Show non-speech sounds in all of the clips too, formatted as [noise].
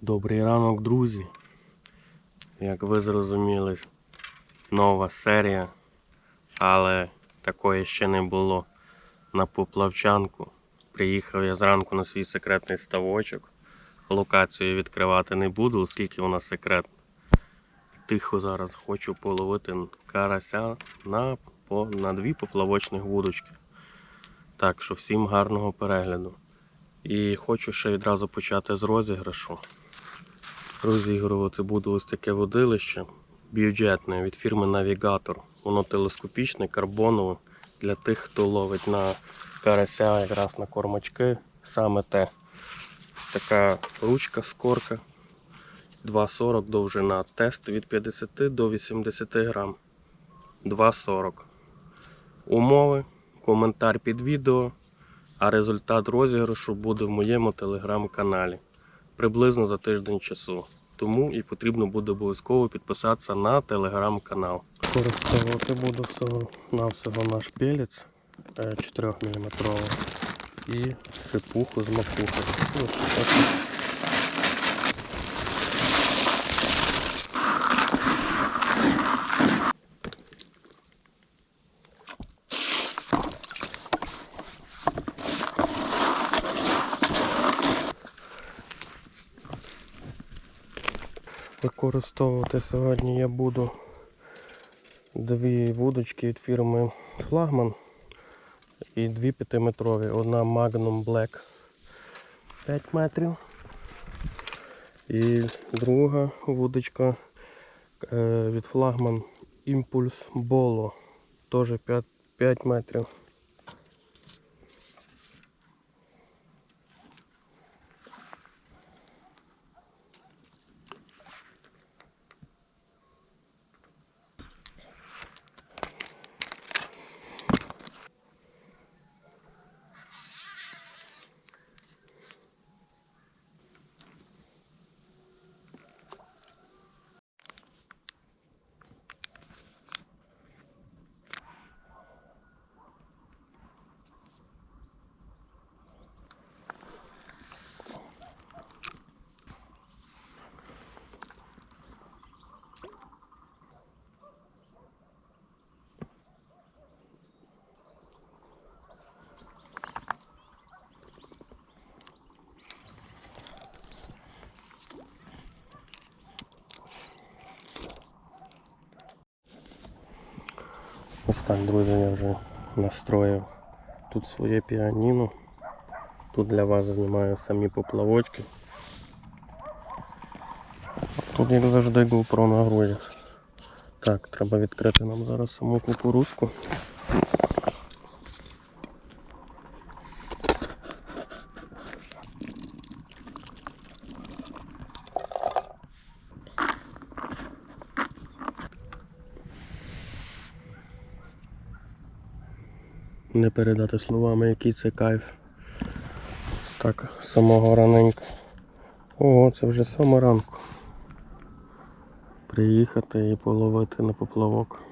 Добрий ранок, друзі. Як ви зрозуміли, нова серія, але такої ще не було на поплавчанку. Приїхав я зранку на свій секретний ставочок. Локацію відкривати не буду, оскільки вона секретна. Тихо зараз хочу половити карася на, по, на дві поплавочних вудочки. Так що всім гарного перегляду. І хочу ще відразу почати з розіграшу. Розігрувати буду ось таке водилище бюджетне від фірми Навігатор. Воно телескопічне, карбонове для тих, хто ловить на карася, якраз на кормачки. Саме те. Ось така ручка, скорка. 2,40 довжина. Тест від 50 до 80 грам. 2,40. Умови, коментар під відео, а результат розіграшу буде в моєму телеграм-каналі приблизно за тиждень часу. Тому і потрібно буде обов'язково підписатися на телеграм-канал. Користувати буду всього навсього наш пелець 4 мм і сипуху з макухи. Використовувати сьогодні я буду дві вудочки від фірми Флагман і дві п'ятиметрові. Одна Magnum Black 5 метрів. І друга вудочка е, від Флагман Impulse Bolo. Теж 5, 5 метрів. Ось так, друзі, я вже настроїв тут своє піаніно. Тут для вас знімаю самі поплавочки. Тут, як завжди, GoPro на грудях. Так, треба відкрити нам зараз саму кукурузку. Не передати словами, який це кайф. Так, самого раненька. Ого, це вже саме ранку. Приїхати і половити на поплавок.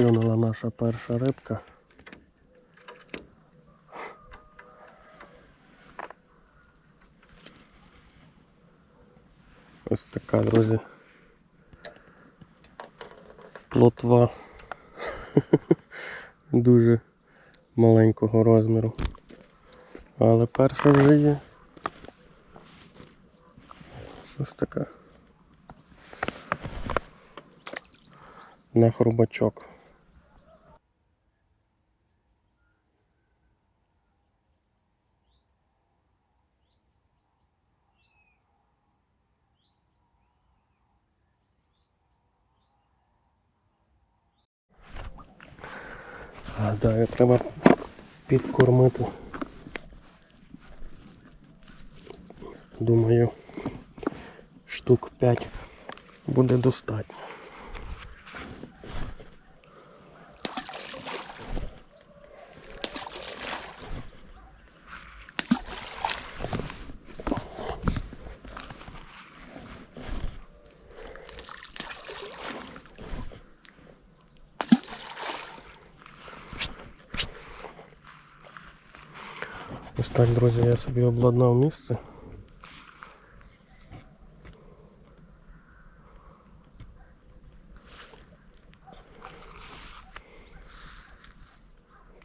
Клюнула наша перша рибка. Ось така, друзі. Плотва [laughs] дуже маленького розміру. Але перша вже є. Ось така. На хрубачок. Далі треба підкормити. Думаю, штук 5 буде достатньо. Так, друзі, я собі обладнав місце.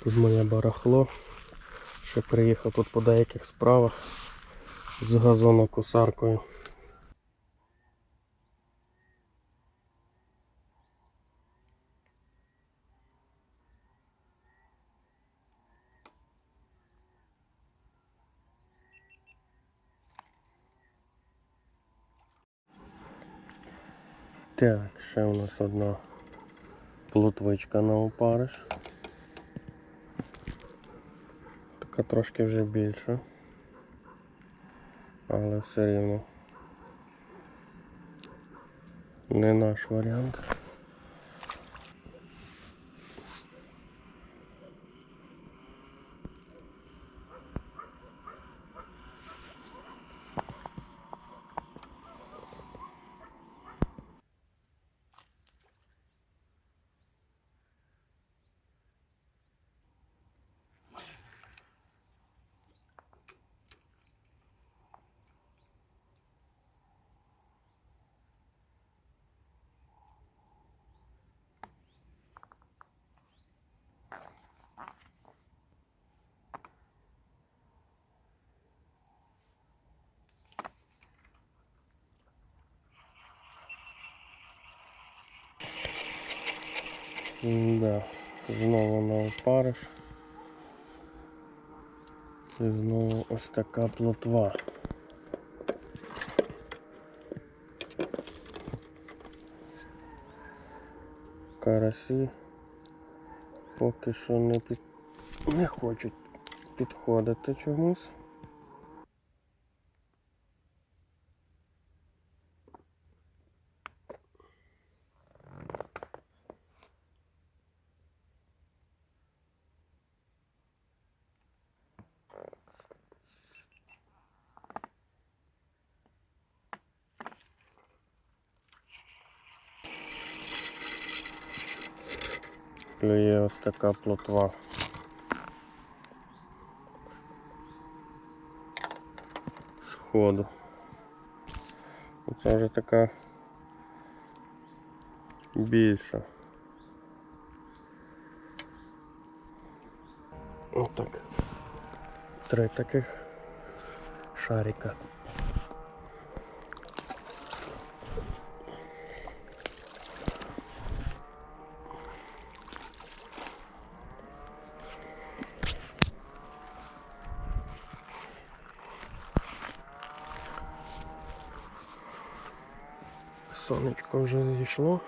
Тут моє барахло. Ще приїхав тут по деяких справах з газонокосаркою. Так, ще у нас одна плотвичка на опариш. Така трошки вже більша. Але все рівно не наш варіант. Да, знову на опариш. І знову ось така плотва. Карасі поки що не під... не хочуть підходити чомусь. Клює ось така плотва. Сходу. Оце вже така більша. Отак. Три таких шарика. Сонечко вже зійшло.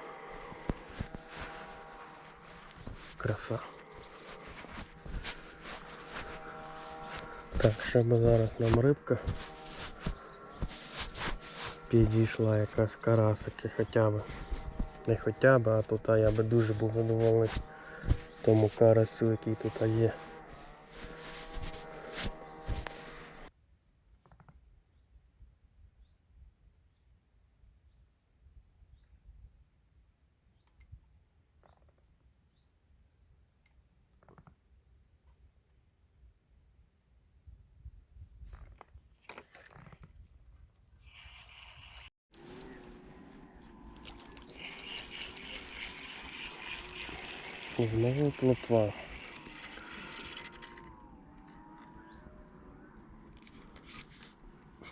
Краса. Так, ще би зараз нам рибка підійшла якась карасики хоча б. Не хоча б, а тут я би дуже був задоволений тому карасу, який тут є. Знову плотва.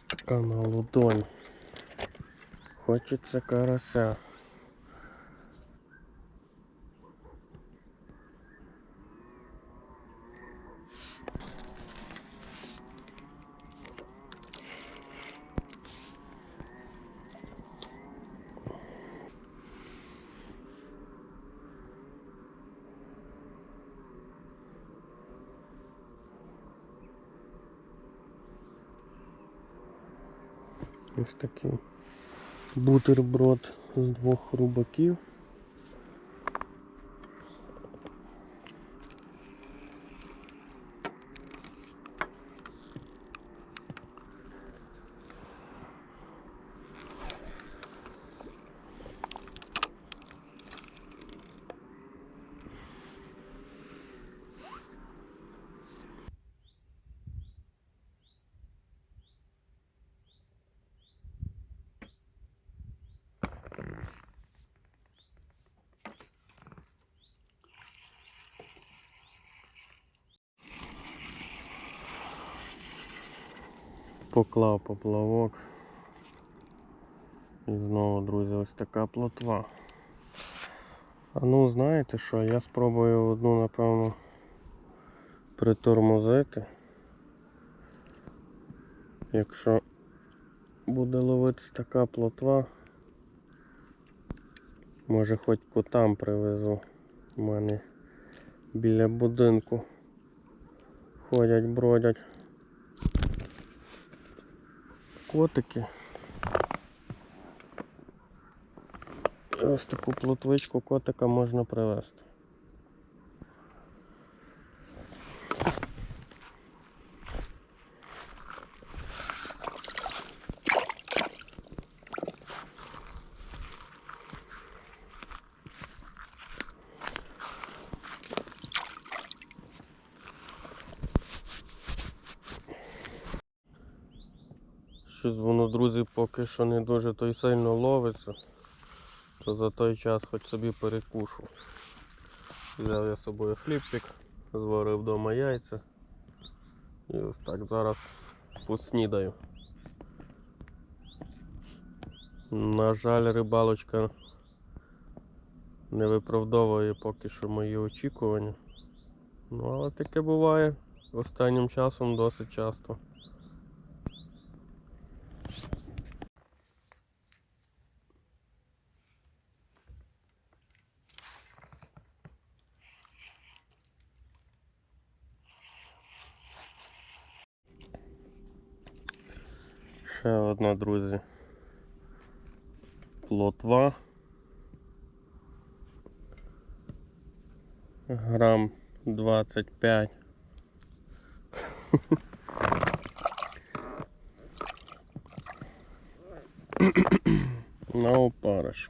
Така на ладонь. Хочеться карася. Ось такий бутерброд з двох рубаків. Поклав поплавок. І знову, друзі, ось така плотва. А ну, знаєте що, я спробую одну, напевно, притормозити. Якщо буде ловитися така плотва, може хоч котам привезу. У мене біля будинку ходять, бродять котики. Ось таку плотвичку котика можна привезти. Щось воно, друзі, поки що не дуже то й сильно ловиться, то за той час хоч собі перекушу. Взяв я з собою хлібчик, зварив вдома яйця. І ось так зараз поснідаю. На жаль, рибалочка не виправдовує поки що мої очікування. Ну, але таке буває останнім часом досить часто. Ще одна, друзі. Плотва. Грам 25. На опариш.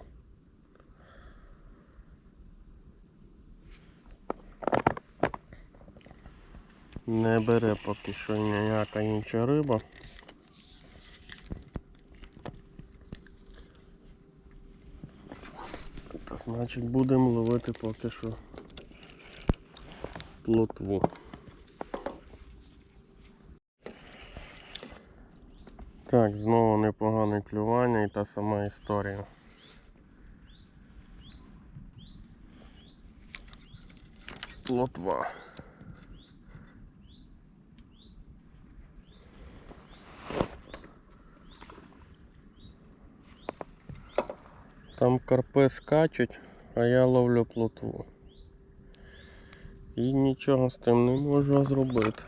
Не бере поки що ніяка інша риба. Значить будемо ловити поки що плотву. Так, знову непогане клювання і та сама історія. Плотва. Там карпи скачуть, а я ловлю плотву. І нічого з тим не можу зробити.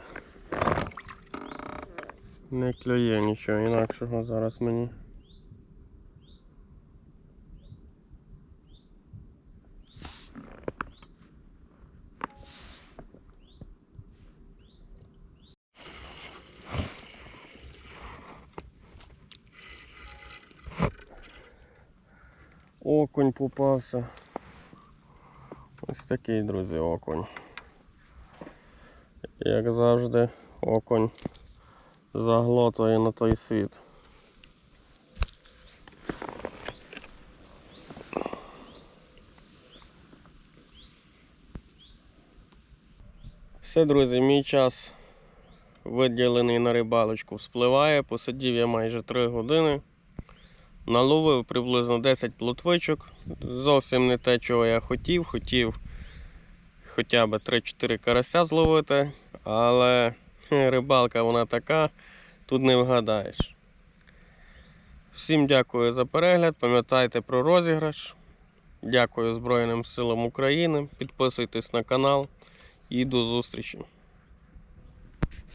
Не клює нічого інакшого зараз мені. Окунь попався. Ось такий, друзі, окунь. Як завжди, окунь заглотує на той світ. Все, друзі, мій час виділений на рибалочку вспливає. Посидів я майже 3 години. Наловив приблизно 10 плотвичок. Зовсім не те, чого я хотів. Хотів хоча б 3-4 карася зловити, але рибалка вона така, тут не вгадаєш. Всім дякую за перегляд. Пам'ятайте про розіграш. Дякую Збройним силам України. Підписуйтесь на канал і до зустрічі.